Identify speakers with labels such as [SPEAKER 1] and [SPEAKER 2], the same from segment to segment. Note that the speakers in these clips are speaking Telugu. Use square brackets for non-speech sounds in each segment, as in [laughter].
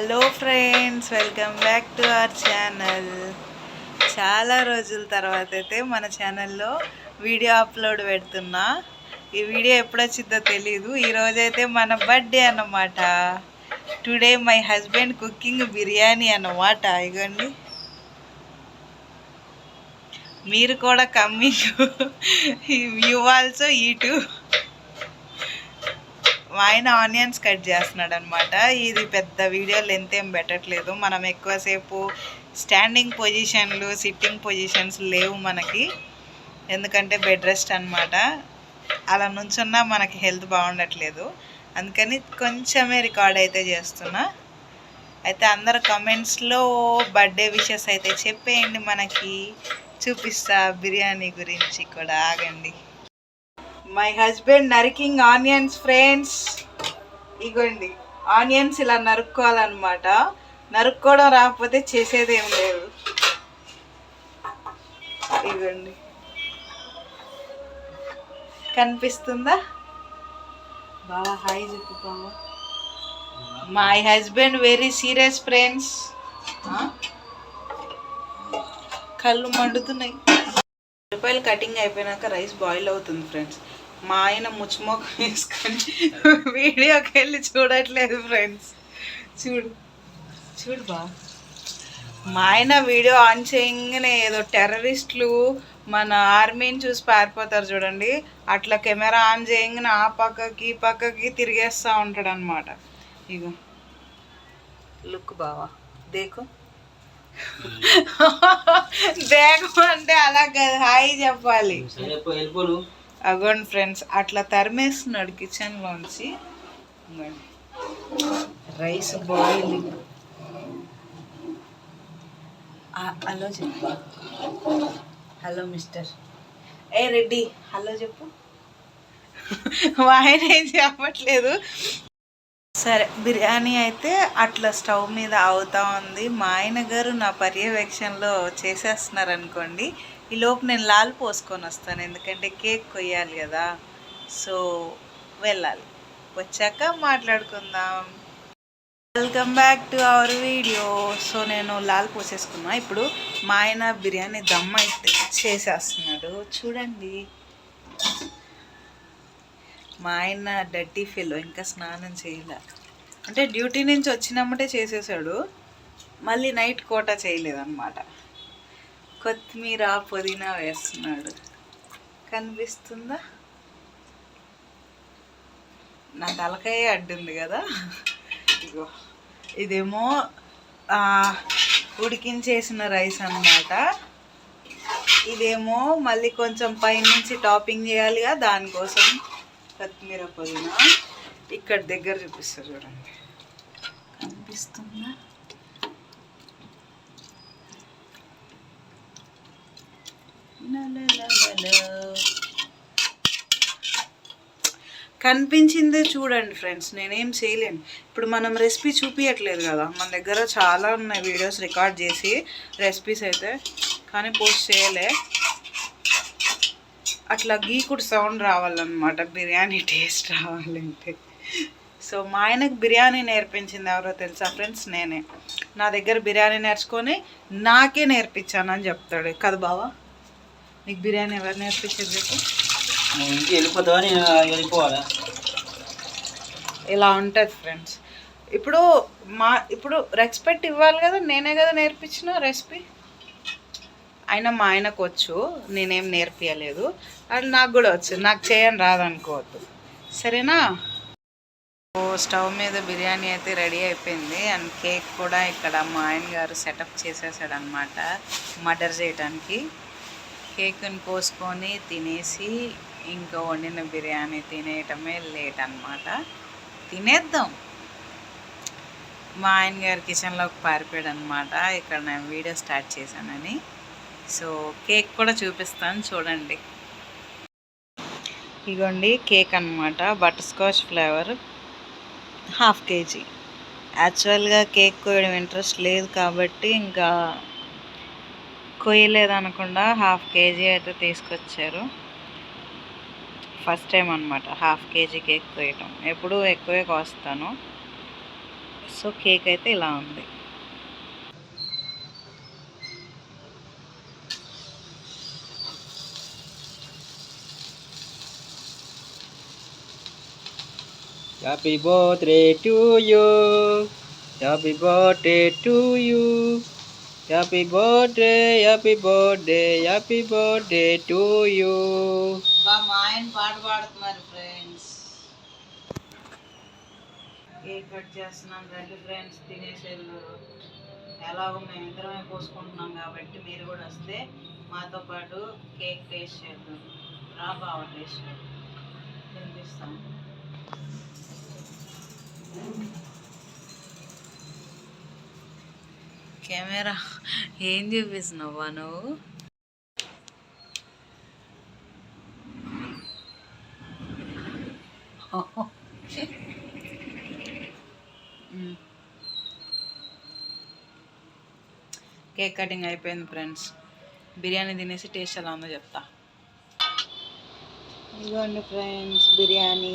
[SPEAKER 1] Hello friends welcome back to our channel చాలా రోజుల తర్వాత అయితే మన ఛానల్లో వీడియో అప్లోడ్ పెడుతున్నా. ఈ వీడియో ఎప్పుడు తెలీదు. ఈరోజైతే మన బర్త్డే అన్నమాట. Today my husband cooking biryani అన్నమాట. ఇగోండి. మీరు కూడా కమ్మింగ్ యూ ఆల్సో ఈ టూ ఆయన ఆనియన్స్ కట్ చేస్తున్నాడు అనమాట ఇది పెద్ద వీడియో లెంత్ ఏం పెట్టట్లేదు. మనం ఎక్కువసేపు స్టాండింగ్ పొజిషన్లు సిట్టింగ్ పొజిషన్స్ లేవు మనకి. ఎందుకంటే బెడ్ రెస్ట్ అనమాట అలా నుంచున్నా మనకి హెల్త్ బాగుండట్లేదు. అందుకని కొంచెమే రికార్డ్ అయితే చేస్తున్నా. అయితే అందరు కమెంట్స్లో బర్త్డే విషెస్ అయితే చెప్పేయండి మనకి. చూపిస్తా బిర్యానీ గురించి కూడా. ఆగండి. మై హస్బెండ్ నరికింగ్ ఆనియన్స్ ఫ్రెండ్స్ ఇగోండి ఆనియన్స్ ఇలా నరుక్కోవాలన్నమాట. నరుక్కోవడం రాకపోతే చేసేది ఏం లేదు. ఇగోండి. కనిపిస్తుందా? బావా హాయ్ చెప్పు బావా. My husband very serious friends కళ్ళు మండుతున్నాయి. రూపాయలు కటింగ్ అయిపోయినాక రైస్ బాయిల్ అవుతుంది ఫ్రెండ్స్ మా ఆయన ముచ్చుమొక్క వేసుకొని వీడియోకి వెళ్ళి చూడట్లేదు ఫ్రెండ్స్. చూడు. చూడు బా. మా ఆయన వీడియో ఆన్ చేయగానే ఏదో టెర్రరిస్టులు మన ఆర్మీని చూసి పారిపోతారు చూడండి. అట్లా కెమెరా ఆన్ చేయగానే ఆ పక్కకి ఈ పక్కకి తిరిగేస్తూ ఉంటాడు అనమాట ఇగో. లుక్ బావా. దేకు? [laughs] దేకు అంటే అలా కదా. హాయ్ చెప్పాలి. అగోండి ఫ్రెండ్స్ అట్లా తరిమేస్తున్నాడు కిచెన్లోంచి రైస్ బాయిలింగ్. హలో చెప్పు. Hello mister. ఏ రెడ్డి హలో చెప్పు. మా ఆయన ఏం చెప్పట్లేదు. సరే బిర్యానీ అయితే అట్లా స్టవ్ మీద అవుతా ఉంది. మా ఆయన గారు నా పర్యవేక్షణలో చేసేస్తున్నారు అనుకోండి ఈ లోపు నేను లాల్ పోసుకొని వస్తాను ఎందుకంటే కేక్ కొయ్యాలి కదా. సో వెళ్ళాలి. వచ్చాక మాట్లాడుకుందాం. Welcome back to our video so నేను లాల్ పోసేసుకున్నా. ఇప్పుడు మా ఆయన బిర్యానీ దమ్ అయితే చేసేస్తున్నాడు. చూడండి. మా ఆయన డర్టీ ఫెలో ఇంకా స్నానం చేయలే. అంటే డ్యూటీ నుంచి వచ్చినమ్మటే చేసేసాడు. మళ్ళీ నైట్ కోట చేయలేదన్నమాట. కొత్తిమీర పుదీనా వేస్తున్నాడు. కనిపిస్తుందా? నా తలకాయ అడ్డుంది కదా. ఇగో ఇదేమో ఉడికించేసిన రైస్ అన్నమాట. ఇదేమో మళ్ళీ కొంచెం పైనుంచి టాపింగ్ చేయాలిగా దానికోసం కొత్తిమీర పుదీనా. ఇక్కడ దగ్గర చూపిస్తారు చూడండి. కనిపిస్తుందా? కనిపించిందే చూడండి ఫ్రెండ్స్ నేనేం చేయలేను. ఇప్పుడు మనం రెసిపీ చూపించట్లేదు కదా మన దగ్గర చాలా ఉన్నాయి వీడియోస్ రికార్డ్ చేసి రెసిపీస్ అయితే కానీ పోస్ట్ చేయలే. అట్లా గీకుడు సౌండ్ రావాలన్నమాట బిర్యానీ టేస్ట్ రావాలంటే. సో మా ఆయనకు బిర్యానీ నేర్పించింది ఎవరో తెలుసా ఫ్రెండ్స్? నేనే. నా దగ్గర బిర్యానీ నేర్చుకొని నాకే నేర్పించానని చెప్తాడు. కదా బావా నీకు బిర్యానీ ఎవరు నేర్పించారు చెప్పు.
[SPEAKER 2] నువ్వు ఇంటికి వెళ్ళిపోతావా? నేను వెళ్ళిపోవాలా?
[SPEAKER 1] ఇలా ఉంటుంది ఫ్రెండ్స్ ఇప్పుడు మా ఇప్పుడు రెస్పెక్ట్ ఇవ్వాలి కదా నేనే కదా నేర్పించిన రెసిపీ అయినా మా ఆయనకు వచ్చు నేనేం నేర్పియలేదు. అది నాకు కూడా వచ్చు నాకు చేయని రాదనుకోవద్దు. సరేనా? ఓ స్టవ్ మీద బిర్యానీ అయితే రెడీ అయిపోయింది. అండ్ కేక్ కూడా ఇక్కడ మా ఆయన గారు సెటప్ చేసేసాడు అనమాట మర్డర్ చేయడానికి కేక్ని కోసుకొని తినేసి ఇంకా వండిన బిర్యానీ తినేయటమే లేట్ అన్నమాట తినేద్దాం. మా ఆయన గారు కిచెన్లోకి పారిపోయాడు అనమాట ఇక్కడ నేను వీడియో స్టార్ట్ చేశానని. సో కేక్ కూడా చూపిస్తాను చూడండి. ఇగోండి కేక్ అనమాట butterscotch flavour half KG. యాక్చువల్గా కేక్ కోయడం ఇంట్రెస్ట్ లేదు కాబట్టి ఇంకా కొయ్యలేదనకుండా హాఫ్ కేజీ అయితే తీసుకొచ్చారు. ఫస్ట్ టైం అనమాట హాఫ్ కేజీ కేక్ కోయటం ఎప్పుడూ ఎక్కువే కోస్తాను. సో కేక్ అయితే ఇలా ఉంది.
[SPEAKER 2] Happy birthday to you happy birthday to you happy birthday happy birthday happy birthday to you
[SPEAKER 1] బా మా ఆయన పాట పాడుతున్నారు ఫ్రెండ్స్ కేక్ కట్ చేస్తున్నాం రండి ఫ్రెండ్స్ తినేసేళ్ళు ఎలాగో మేము ఇద్దరమే పోసుకుంటున్నాం కాబట్టి మీరు కూడా వస్తే మాతో పాటు కేక్ టేస్ట్ చేద్దాం. రా బావ టేస్ట్ తినిపిస్తాం. కెమెరా ఏం చూపిస్తున్నావా నువ్వు. [laughs] కేక్ కటింగ్ అయిపోయింది ఫ్రెండ్స్. బిర్యానీ తినేసి టేస్ట్ ఎలా ఉందో చెప్తా. ఇదిగోండి ఫ్రెండ్స్ బిర్యానీ.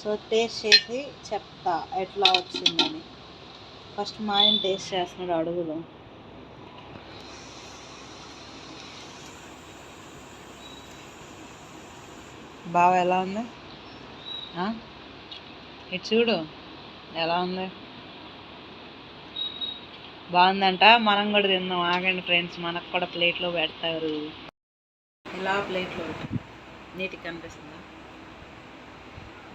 [SPEAKER 1] సో టేస్ట్ చేసి చెప్తా ఎట్లా వచ్చిందని. ఫస్ట్ మా ఆయన టేస్ట్ చేస్తున్నాడు అడుగులో. బావ ఎలా ఉంది? ఇటు చూడు ఎలా ఉంది? బాగుందంట మనం కూడా తిందాం ఆగండి ఫ్రెండ్స్ మనకు కూడా ప్లేట్లో పెడతారు. ఇలా ప్లేట్లో నీట్గా కనిపిస్తుందా?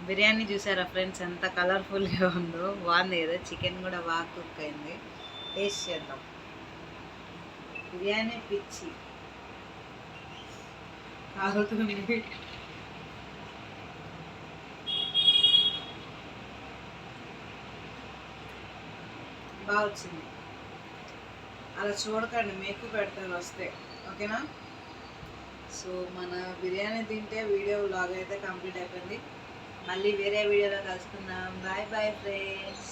[SPEAKER 1] బిర్యానీ చూసారా ఫ్రెండ్స్? ఎంత కలర్ఫుల్గా ఉందో. బాగుంది కదా? చికెన్ కూడా బాగా కుక్ అయింది. టేస్ట్ చేద్దాం. బిర్యానీ పిచ్చి. కాలుతుంది. బాగా వచ్చింది. అలా చూడకండి మీకు పెడతాను వస్తే. ఓకేనా? సో మన బిర్యానీ తింటే వీడియో లాగ్ అయితే కంప్లీట్ అయిపోయింది. మళ్ళీ వేరే వీడియోలో కలుసుకుందాం. Bye bye friends